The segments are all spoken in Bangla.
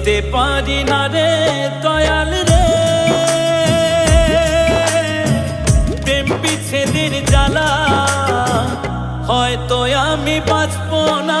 দিতে পারি না রে দয়াল রে। প্রেম পিছে দিন জ্বালা হয়তো আমি বাঁচব না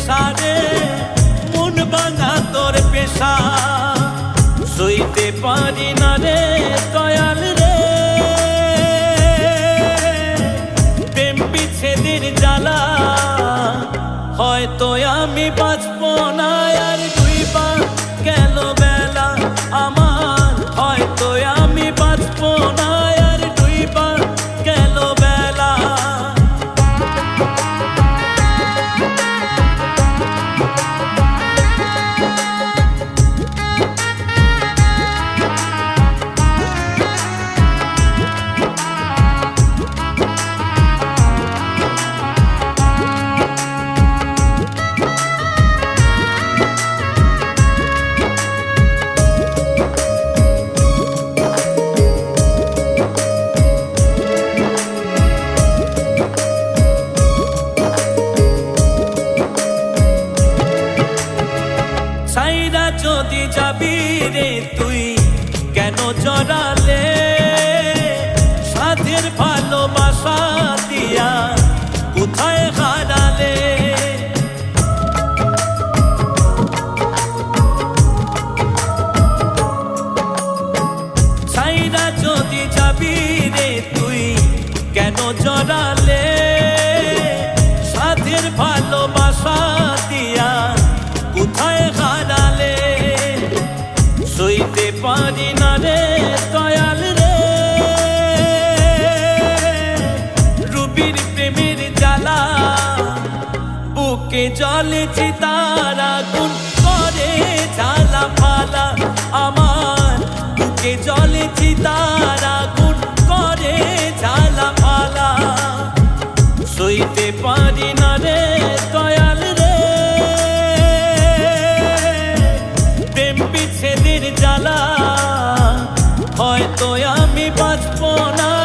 পেশা রে মন ভাঙা তোর পেশা। সইতে পারি না যদি যাবি রে তুই, কেন জড়ালে? সাধের ভালোবাসা দিয়া কোথায় হারালে? সাইরা যদি যাবি রে তুই, কেন জড়ালে? সইতে পারি না রে, দয়াল রে। রুবির প্রেমের জ্বালা, বুকে জলে চিতারা গুণ করে ঝালা ফালা আমার বুকে জলে চিতারা বিচ্ছেদের জ্বালা হয়তো আমি বাঁচব না।